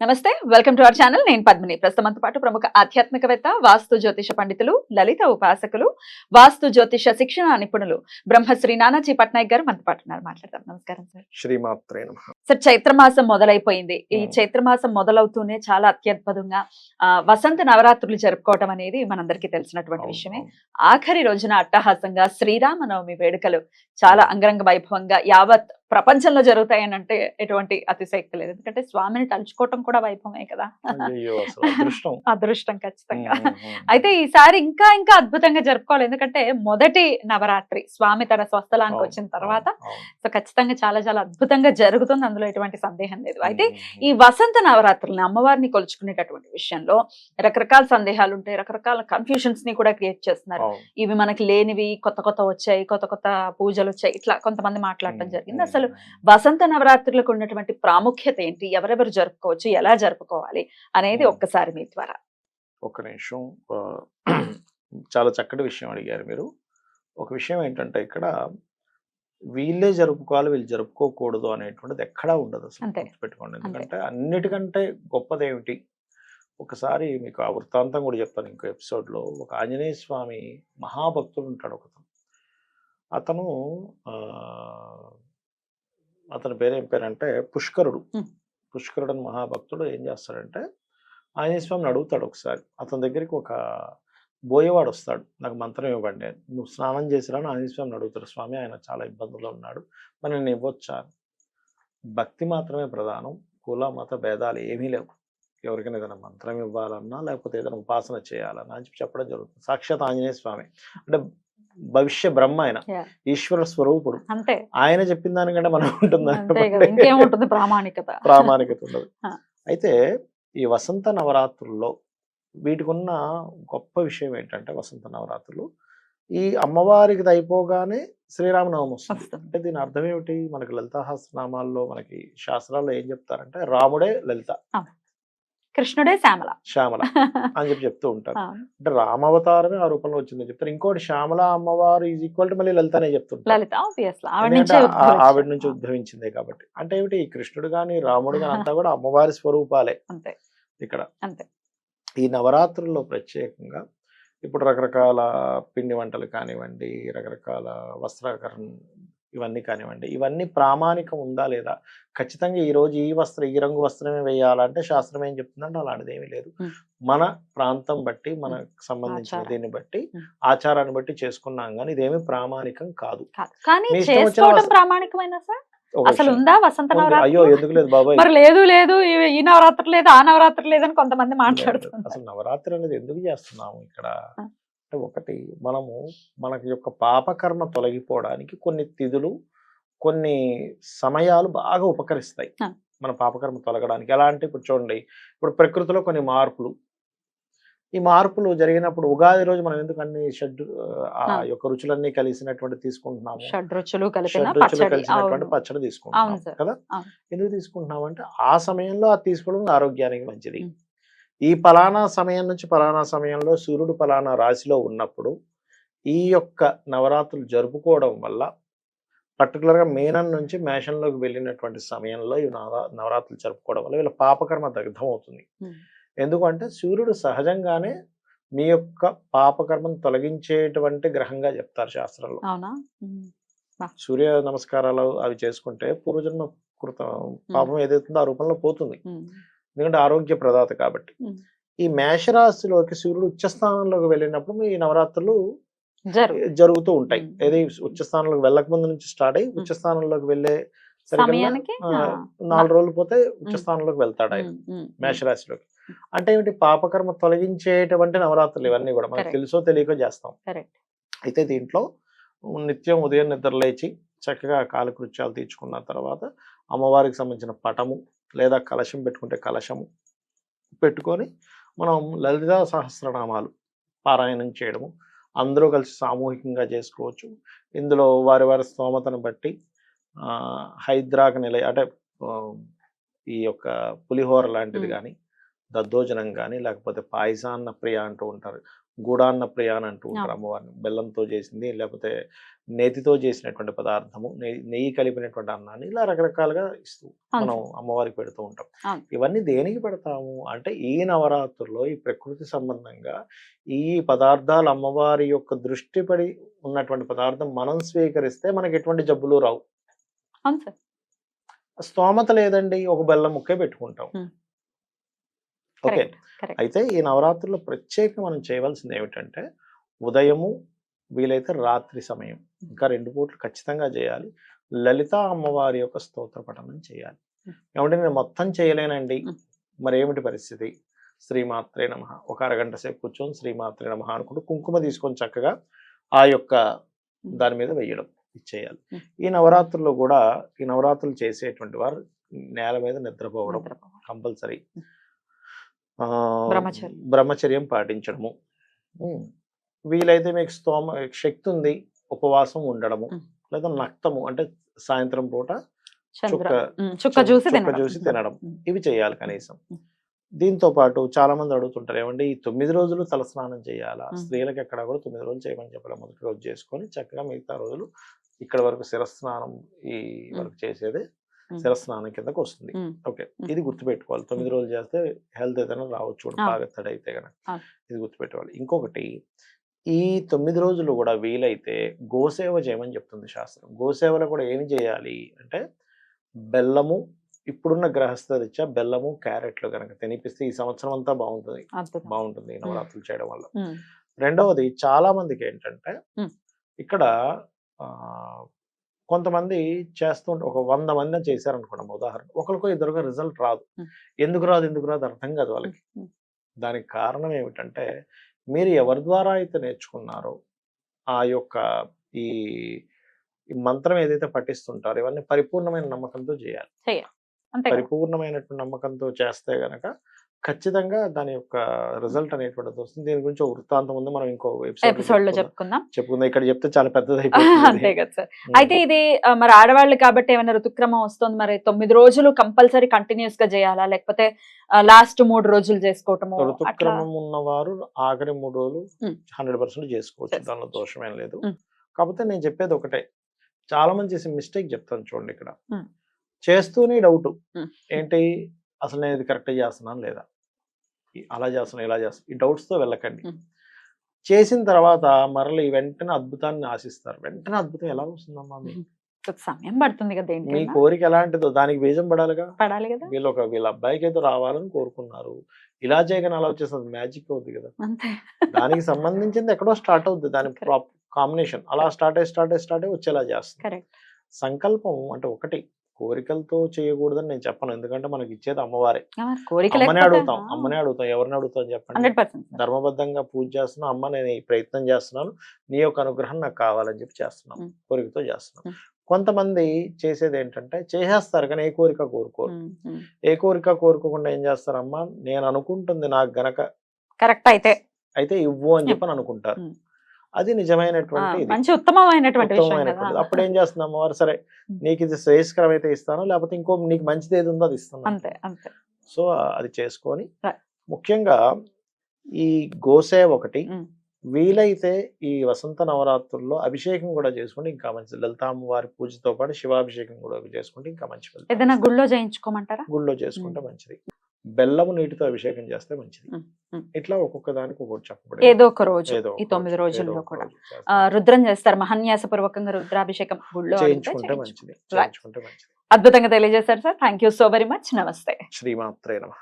నమస్తే welcome to our channel. నేను పద్మిని. ప్రస్తుతంతో పాటు ప్రముఖ ఆధ్యాత్మికవేత్త వాస్తు జ్యోతిష పండితులు లలిత ఉపాసకులు వాస్తు జ్యోతిష శిక్షణ నిపుణులు బ్రహ్మశ్రీ నానాజీ పట్నాయక్ గారు మనతో పాటు ఉన్నారు. మాట్లాడదాం. నమస్కారం సార్. శ్రీమాత్రే నమ. సార్ చైత్రమాసం మొదలైపోయింది. ఈ. చైత్రమాసం మొదలవుతూనే చాలా అత్యద్భుతంగా ఆ, వసంత నవరాత్రులు జరుపుకోవటం అనేది మనందరికీ తెలిసినటువంటి విషయమే. ఆఖరి రోజున అట్టహాసంగా శ్రీరామనవమి వేడుకలు చాలా అంగరంగ వైభవంగా యావత్ ప్రపంచంలో జరుగుతాయని అంటే ఎటువంటి అతిశయక్తి లేదు. ఎందుకంటే స్వామిని తలుచుకోవటం కూడా వైభవమే కదా. అసలు అదృష్టం. ఖచ్చితంగా. అయితే ఈసారి ఇంకా ఇంకా అద్భుతంగా జరుపుకోవాలి. ఎందుకంటే మొదటి నవరాత్రి స్వామి తన స్వస్థలానికి వచ్చిన తర్వాత. సో ఖచ్చితంగా చాలా చాలా అద్భుతంగా జరుగుతుంది. అందులో ఎటువంటి సందేహం లేదు. అయితే ఈ వసంత నవరాత్రులను అమ్మవారిని కొలుచుకునేటటువంటి విషయంలో రకరకాల సందేహాలు ఉంటాయి. రకరకాల కన్ఫ్యూషన్స్ని కూడా క్రియేట్ చేస్తున్నారు. ఇవి మనకి లేనివి కొత్త కొత్త వచ్చాయి కొత్త కొత్త పూజలు వచ్చాయి. ఇట్లా కొంతమంది మాట్లాడటం జరిగింది. ఉమ్, అసలు. వసంత నవరాత్రులకు ఉన్నటువంటి ప్రాముఖ్యత ఏంటి? ఎవరెవరు జరుపుకోవచ్చు? ఎలా జరుపుకోవాలి? అనేది. ఒక్కసారి మీ ద్వారా. ఒక నిమిషం. చాలా చక్కటి విషయం అడిగారు మీరు. ఒక విషయం ఏంటంటే ఇక్కడ వీళ్ళే జరుపుకోవాలి వీళ్ళు జరుపుకోకూడదు అనేటువంటిది ఎక్కడా ఉండదు అసలు. పెట్టుకోండి. ఎందుకంటే అన్నిటికంటే గొప్పదేమిటి? ఒకసారి మీకు ఆ వృత్తాంతం కూడా చెప్తాను ఇంకో ఎపిసోడ్లో. ఒక ఆంజనేయ స్వామి మహాభక్తుడు ఉంటాడు ఒకతను. అతను అతని పేరు ఏం పేరంటే పుష్కరుడు. పుష్కరుడు అని మహాభక్తుడు ఏం చేస్తాడంటే ఆంజనేయ స్వామిని అడుగుతాడు ఒకసారి. అతని దగ్గరికి ఒక బోయేవాడు వస్తాడు. నాకు మంత్రం ఇవ్వండి. నువ్వు స్నానం చేసిరా అని ఆంజనేయ స్వామిని అడుగుతాడు. స్వామి ఆయన చాలా ఇబ్బందుల్లో ఉన్నాడు. మరి నేను ఇవ్వచ్చా. భక్తి మాత్రమే ప్రధానం. కుల మత భేదాలు ఏమీ లేవు. ఎవరికైనా ఏదైనా మంత్రం ఇవ్వాలన్నా లేకపోతే ఏదైనా ఉపాసన చేయాలన్నా అని చెప్పి చెప్పడం జరుగుతుంది. సాక్షాత్ ఆంజనేయ స్వామి అంటే భవిష్య బ్రహ్మ ఆయన. ఈశ్వర స్వరూపుడు. అంతే. ఆయన చెప్పిన దానికంటే మనం ఉంటుంది? ప్రామాణికత. ప్రామాణికత ఉండదు. అయితే ఈ వసంత నవరాత్రుల్లో వీటికి ఉన్న గొప్ప విషయం ఏంటంటే వసంత నవరాత్రులు. ఈ అమ్మవారికి అయిపోగానే శ్రీరామనవమి వస్తుంది. అంటే దీని అర్థం ఏమిటి? మనకి లలితాహాస్నామాల్లో మనకి శాస్త్రాల్లో ఏం చెప్తారంటే రాముడే లలిత. కృష్ణుడే శ్యామల. శ్యామల. అని చెప్పి చెప్తూ ఉంటారు. అంటే రామావతారమే ఆ రూపంలో వచ్చిందని చెప్తారు. ఇంకోటి శ్యామల అమ్మవారు ఈజ్ ఈక్వల్ టు మళ్ళీ లలిత అనే చెప్తుంటారు లలిత ఆవిడ నుంచే ఉద్భవించిందే కాబట్టి. అంటే ఏమిటి? ఈ కృష్ణుడు గాని రాముడు గాని అంతా కూడా అమ్మవారి స్వరూపాలే. అంతే. ఇక్కడ. అంతే. ఈ నవరాత్రుల్లో ప్రత్యేకంగా ఇప్పుడు రకరకాల పిండి వంటలు కానివ్వండి రకరకాల వస్త్రకరణ ఇవన్నీ కానివ్వండి ఇవన్నీ ప్రామాణికం ఉందా లేదా ఖచ్చితంగా ఈ రోజు ఈ వస్త్రం ఈ రంగు వస్త్రమే వేయాలంటే శాస్త్రం ఏం చెప్తుందంటే అలాంటిది ఏమీ లేదు. మన ప్రాంతం బట్టి మనకు సంబంధించిన. దీన్ని బట్టి. ఆచారాన్ని బట్టి చేసుకున్నాం కానీ ఇదేమీ ప్రామాణికం కాదు ప్రామాణికమైన సార్ అసలు. ఉందా వసంత. నవరాత్రి అయ్యో ఎందుకు లేదు బాబాయ్ మరి లేదు లేదు ఈ- నవరాత్రి లేదు ఆ నవరాత్రి లేదని కొంతమంది. మాట్లాడుతున్నారు అసలు నవరాత్రి అనేది ఎందుకు చేస్తున్నాము ఇక్కడ. అంటే ఒకటి మనము మనకి యొక్క పాపకర్మ తొలగిపోవడానికి కొన్ని తిథులు కొన్ని సమయాలు బాగా ఉపకరిస్తాయి. మన పాపకర్మ తొలగడానికి ఎలా అంటే ఇప్పుడు చూడండి ఇప్పుడు ప్రకృతిలో కొన్ని మార్పులు ఈ మార్పులు జరిగినప్పుడు ఉగాది రోజు మనం ఎందుకు అన్ని షడ్ ఆ. యొక్క రుచులన్నీ కలిసినటువంటి తీసుకుంటున్నాము షడ్రుచులు కలిసినటువంటి. పచ్చడి తీసుకుంటున్నాం. కదా. ఎందుకు తీసుకుంటున్నాం అంటే ఆ సమయంలో అది తీసుకోవడం ఆరోగ్యానికి మంచిది. ఈ పలానా సమయం నుంచి పలానా సమయంలో సూర్యుడు పలానా రాశిలో ఉన్నప్పుడు ఈ యొక్క నవరాత్రులు జరుపుకోవడం వల్ల పర్టికులర్గా మేనం నుంచి మేషంలోకి వెళ్ళినటువంటి సమయంలో ఈ నవరా నవరాత్రులు జరుపుకోవడం వల్ల వీళ్ళ పాపకర్మ దగ్ధం అవుతుంది. ఎందుకంటే సూర్యుడు సహజంగానే మీ యొక్క పాపకర్మను తొలగించేటువంటి గ్రహంగా చెప్తారు శాస్త్రంలో. సూర్య నమస్కారాలు అవి చేసుకుంటే పూర్వజన్మ కృత పాపం ఏదైతుందో ఆ రూపంలో పోతుంది. ఎందుకంటే ఆరోగ్య ప్రదాత కాబట్టి. ఈ మేషరాశిలోకి సూర్యుడు ఉచ్చస్థానంలోకి వెళ్ళినప్పుడు మీ నవరాత్రులు జరుగు జరుగుతూ ఉంటాయి. ఏది ఉచ్చస్థానంలోకి వెళ్ళక ముందు నుంచి స్టార్ట్ అయ్యి ఉచ్చస్థానంలోకి వెళ్ళే నాలుగు రోజులు పోతే ఉచ్చస్థానంలోకి వెళ్తాడు ఆయన. మేషరాశిలోకి అంటే ఏమిటి పాపకర్మ తొలగించేటువంటి నవరాత్రులు ఇవన్నీ కూడా మనకు. తెలుసో తెలియకో చేస్తాం. అయితే దీంట్లో నిత్యం ఉదయం నిద్ర లేచి చక్కగా కాలకృత్యాలు తీర్చుకున్న తర్వాత అమ్మవారికి సంబంధించిన పటము లేదా కలశం పెట్టుకుంటే కలశము పెట్టుకొని మనం లలితా సహస్రనామాలు పారాయణం చేయడము. అందరూ కలిసి సామూహికంగా చేసుకోవచ్చు. ఇందులో వారి వారి స్తోమతను బట్టి హైద్రాక్ నిలయ అంటే ఈ యొక్క పులిహోర లాంటిది. కానీ దద్దోజనం కానీ లేకపోతే పాయసాన్న ప్రియ అంటూ ఉంటారు. గూడాన్న ప్రియ అని అంటూ ఉంటారు. అమ్మవారిని బెల్లంతో చేసింది లేకపోతే నేతితో చేసినటువంటి పదార్థము నెయ్యి కలిపినటువంటి అన్నాన్ని ఇలా రకరకాలుగా ఇస్తూ మనం. అమ్మవారికి పెడుతూ ఉంటాం. ఇవన్నీ దేనికి పెడతాము అంటే ఈ నవరాత్రుల్లో ఈ ప్రకృతి సంబంధంగా ఈ పదార్థాలు అమ్మవారి యొక్క దృష్టి పడి ఉన్నటువంటి పదార్థం మనం స్వీకరిస్తే మనకి ఎటువంటి జబ్బులు రావు స్తోమత లేదండి ఒక బెల్లం ముక్కే పెట్టుకుంటాం. ఓకే. అయితే ఈ నవరాత్రుల్లో ప్రత్యేకంగా మనం చేయవలసింది ఏమిటంటే ఉదయము వీలైతే రాత్రి సమయం ఇంకా రెండు పూట్లు ఖచ్చితంగా చేయాలి. లలిత అమ్మవారి యొక్క స్తోత్ర పఠనం చేయాలి. ఏమంటే నేను మొత్తం చేయలేనండి. మరి ఏమిటి పరిస్థితి? శ్రీమాత్రే నమ. ఒక అరగంట సేపు కూర్చొని శ్రీమాత్రే నమ అనుకుంటూ కుంకుమ తీసుకొని చక్కగా ఆ యొక్క దాని మీద వేయడం ఇచ్చేయాలి. Hmm. ఈ నవరాత్రుల్లో కూడా ఈ నవరాత్రులు చేసేటువంటి వారు నేల మీద నిద్రపోవడం. కంపల్సరీ. బ్రహ్మచర్యం. పాటించడము. వీలైతే మీకు స్తోమ శక్తి ఉంది ఉపవాసం ఉండడము. లేదా నక్తము అంటే సాయంత్రం పూట చుక్క చుక్క చూసి చూసి తినడం ఇవి చేయాలి కనీసం. దీంతో పాటు చాలా మంది అడుగుతుంటారు ఏమండి ఈ తొమ్మిది రోజులు తలస్నానం చేయాలా. స్త్రీలకు ఎక్కడ కూడా తొమ్మిది రోజులు చేయమని చెప్పాలి మొదటి రోజు చేసుకొని చక్కగా మిగతా రోజులు ఇక్కడ వరకు శిరస్నానం ఈ వరకు చేసేది శిరస్నానం కిందకు వస్తుంది ఓకే. ఇది గుర్తుపెట్టుకోవాలి. తొమ్మిది రోజులు చేస్తే హెల్త్ ఏదైనా రావచ్చు. బాగా తడైతే కనుక ఆ. ఇది గుర్తుపెట్టుకోవాలి. ఇంకొకటి ఈ తొమ్మిది రోజులు కూడా వీలైతే గోసేవ చేయమని చెప్తుంది శాస్త్రం. గోసేవలో కూడా ఏమి చేయాలి అంటే బెల్లము ఇప్పుడున్న గ్రహస్థ రీత్యా బెల్లము క్యారెట్లు కనుక తినిపిస్తే ఈ సంవత్సరం అంతా బాగుంటుంది. బాగుంటుంది నవరాత్రులు చేయడం వల్ల. రెండవది చాలా మందికి ఏంటంటే. ఇక్కడ ఆ, కొంతమంది చేస్తుంటే ఒక వంద మంది చేశారనుకున్నాం ఉదాహరణ. ఒకరికో ఇద్దరుగా రిజల్ట్ రాదు. ఎందుకు రాదు ఎందుకు రాదు అర్థం కాదు వాళ్ళకి. దానికి కారణం ఏమిటంటే మీరు ఎవరి ద్వారా అయితే నేర్చుకున్నారో ఆ యొక్క ఈ మంత్రం ఏదైతే పఠిస్తుంటారో ఇవన్నీ పరిపూర్ణమైన నమ్మకంతో చేయాలి. పరిపూర్ణమైనటువంటి నమ్మకంతో చేస్తే గనక ఖచ్చితంగా దాని యొక్క రిజల్ట్ అనేటువంటిది వస్తుంది. దీని గురించి ఒక వృత్తాంతం ఉంది. మనం ఇంకో ఎపిసోడ్లో చెప్పుకుందాం. చెప్పుకుందాం. ఇక్కడ చెప్తే చాలా పెద్దది అంతే కదా సార్. అయితే ఇది మరి ఆడవాళ్ళు కాబట్టి ఏమైనా ఋతుక్రమం వస్తుంది. మరి తొమ్మిది రోజులు కంపల్సరీ కంటిన్యూస్గా చేయాలా? లేకపోతే లాస్ట్ మూడు రోజులు చేసుకోవటము అట్లా? ఋతుక్రమం ఉన్నవారు ఆఖరి మూడు రోజులు. హండ్రెడ్ పర్సెంట్ చేసుకోవచ్చు. దానిలో. దోషమేం లేదు. కాకపోతే నేను చెప్పేది ఒకటే. చాలా మంది చేసే మిస్టేక్ చెప్తాను చూడండి ఇక్కడ. చేస్తూనే డౌట్. ఏంటి? అసలు నేను ఇది కరెక్ట్ చేస్తున్నాను లేదా? ఈ- అలా చేస్తున్నా ఇలా చేస్తున్నా ఈ doubts తో వెళ్ళకండి. చేసిన తర్వాత మరలి వెంటనే అద్భుతాన్ని ఆశిస్తారు. వెంటనే అద్భుతం ఎలా వస్తుందమ్మా మీకు? సమయం పడుతుంది కదా మీ కోరిక ఎలాంటిదో దానికి బీజం పడాలిగా? పడాలి కదా. వీళ్ళు ఒక వీళ్ళ అబ్బాయికి ఏదో రావాలని కోరుకున్నారు. ఇలా చేయగానే అలా వచ్చేస్తుంది. మ్యాజిక్ అవుద్ది కదా. దానికి సంబంధించింది ఎక్కడో స్టార్ట్ అవుద్ది. దాని. కాంబినేషన్ అలా స్టార్ట్ అయ్యి స్టార్ట్ అయ్యి స్టార్ట్ అయ్యి వచ్చేలా చేస్తుంది. సంకల్పం అంటే ఒకటి. కోరికలతో చేయకూడదని నేను చెప్పను. ఎందుకంటే మనకి ఇచ్చేది అమ్మవారే అమ్మనే అడుగుతాం. అమ్మనే అడుగుతాం. ఎవరిని అడుగుతాం చెప్పండి. ధర్మబద్ధంగా పూజ చేస్తున్నాను అమ్మ నేను ఈ ప్రయత్నం చేస్తున్నాను నీ యొక్క అనుగ్రహం నాకు కావాలని చెప్పి చేస్తున్నాం. కోరికతో చేస్తున్నాం. Mm. కొంతమంది చేసేది ఏంటంటే చేసేస్తారు కానీ ఏ కోరిక కోరుకోరు. ఏ కోరిక కోరుకోకుండా ఏం చేస్తారమ్మా? నేను అనుకుంటుంది నాకు గనక కరెక్ట్ అయితే. అయితే ఇవ్వు అని చెప్పని అనుకుంటారు. అది నిజమైనటువంటి. మంచి ఉత్తమమైనటువంటి అప్పుడు ఏం చేస్తుంది అమ్మవారు సరే. నీకు ఇది శ్రేయస్కరం అయితే ఇస్తాను లేకపోతే ఇంకో నీకు మంచిది ఏది ఉందో అది ఇస్తాను అంతే అంతే సో అది చేసుకొని. ముఖ్యంగా ఈ గోసేవ ఒకటి. వీలైతే ఈ వసంత నవరాత్రుల్లో అభిషేకం కూడా చేసుకుంటే ఇంకా మంచిది లలిత అమ్మవారి పూజతో పాటు శివాభిషేకం కూడా చేసుకుంటే ఇంకా మంచి ఫలితాలు ఏదైనా. గుళ్ళో చేయించుకోమంటారా గుళ్ళో చేసుకుంటే మంచిది బెల్లము నీటితో అభిషేకం చేస్తే మంచిది. ఇట్లా ఒక్కొక్క దానికి ఒక్కొక్కటి చెప్పబడి ఏదో ఒక రోజు ఈ తొమ్మిది రోజుల్లో కూడా. రుద్రం చేస్తారు మహన్యాస పూర్వకంగా రుద్రాభిషేకం గుళ్ళో. చేయించుకుంటే మంచిది అద్భుతంగా తెలియజేశారు sir. Thank you so very much నమస్తే. శ్రీమాత్రే నమ.